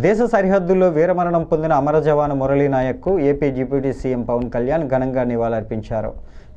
దేశ సరిహద్దుల్లో వీరమరణం పొందిన అమర జవాను Murali నాయక్కు AP deputy CM Pawan Kalyan ఘనంగా నివాళులర్పించారు.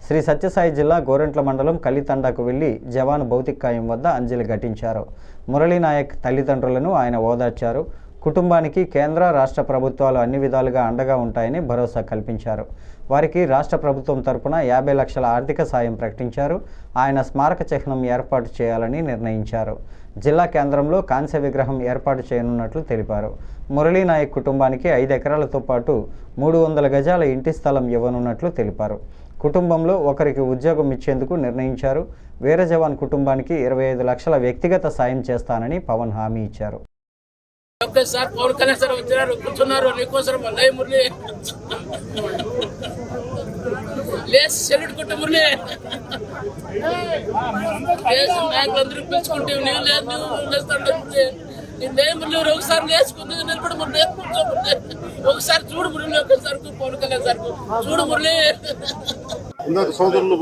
శ్రీ సత్యసాయి జిల్లా గోరంట్ల మండలం కలితండాకు వెళ్ళి జవాను భౌతికాయం వద్ద అంజలి ఘటించారు. మురళీ నాయక్ తల్లిదండ్రులను ఆయన ఓదార్చారు. కుటుంబానికి కేంద్ర రాష్ట్ర ప్రభుత్వాలు అన్ని విధాలుగా అండగా ఉంటాయని భరోసా కల్పించారు. వారికి రాష్ట్ర ప్రభుత్వం తరపున యాభై లక్షల ఆర్థిక సాయం ప్రకటించారు. ఆయన స్మారక చిహ్నం ఏర్పాటు చేయాలని నిర్ణయించారు. జిల్లా కేంద్రంలో కాంస్య విగ్రహం ఏర్పాటు చేయనున్నట్లు తెలిపారు. మురళీనాయక్ కుటుంబానికి ఐదు ఎకరాలతో పాటు మూడు వందల గజాల ఇంటి స్థలం ఇవ్వనున్నట్లు తెలిపారు. కుటుంబంలో ఒకరికి ఉద్యోగం ఇచ్చేందుకు నిర్ణయించారు. వీర జవాన్ కుటుంబానికి ఇరవై ఐదు లక్షల వ్యక్తిగత సాయం చేస్తానని పవన్ హామీ ఇచ్చారు. సార్ పవన్ కళ్యాణ్ సార్ వచ్చినారు కూర్చున్నారు నీకోసం లయ మురళి. లేచి సెల్యూట్ కొట్టు మురళి. లేచి నాయకులందరికీ పిలుచుకుంటే నీవు లేదు నువ్వు లేస్తాడు మురళి. నీ లయ మురళి ఒకసారి లేచుకుంది నిలబడి మురళి కూర్చో ఒకసారి చూడు మురళి ఒకసారి పవన్ కళ్యాణ్ సార్ చూడు మురళి. ఇందాక సోదరులు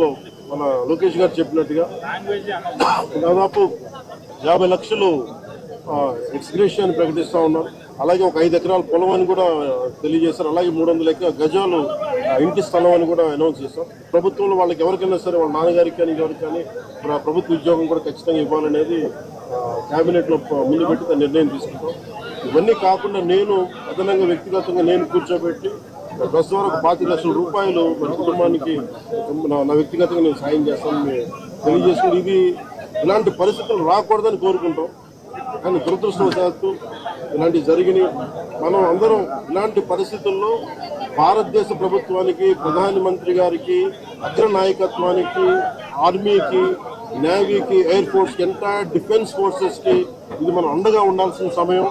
మన లోకేష్ గారు చెప్పినట్టుగా దాదాపు యాభై లక్షలు ఎక్స్గ్రేషన్ ప్రకటిస్తూ ఉన్నారు అలాగే ఒక ఐదు ఎకరాల పొలం అని కూడా తెలియజేశారు. అలాగే మూడు వందల ఎకరా గజాలు ఆ, ఇంటి స్థలం అని కూడా అనౌన్స్ చేస్తాం ప్రభుత్వంలో వాళ్ళకి ఎవరికైనా సరే వాళ్ళ నాన్నగారికి కానీ ఎవరికి కానీ ప్రభుత్వ ఉద్యోగం కూడా ఖచ్చితంగా ఇవ్వాలనేది క్యాబినెట్లో ముందు పెట్టి నిర్ణయం తీసుకుంటాం. ఇవన్నీ కాకుండా నేను అదనంగా వ్యక్తిగతంగా నేను కూర్చోబెట్టి ప్రస్తుతం వరకు పాతి లక్షల రూపాయలు మన కుటుంబానికి నా- నా వ్యక్తిగతంగా నేను సాయం చేస్తానని తెలియజేసుకుని ఇది ఇలాంటి పరిస్థితులు రాకూడదని కోరుకుంటాం. కానీ దురదృష్టవశాత్తు ఇలాంటివి జరిగినాయి. మనం అందరం ఇలాంటి పరిస్థితుల్లో భారతదేశ ప్రభుత్వానికి ప్రధానమంత్రి గారికి అగ్రనాయకత్వానికి ఆర్మీకి నేవీకి ఎయిర్ ఫోర్స్కి ఎంటైర్ డిఫెన్స్ ఫోర్సెస్కి ఇది మనం అండగా ఉండాల్సిన సమయం.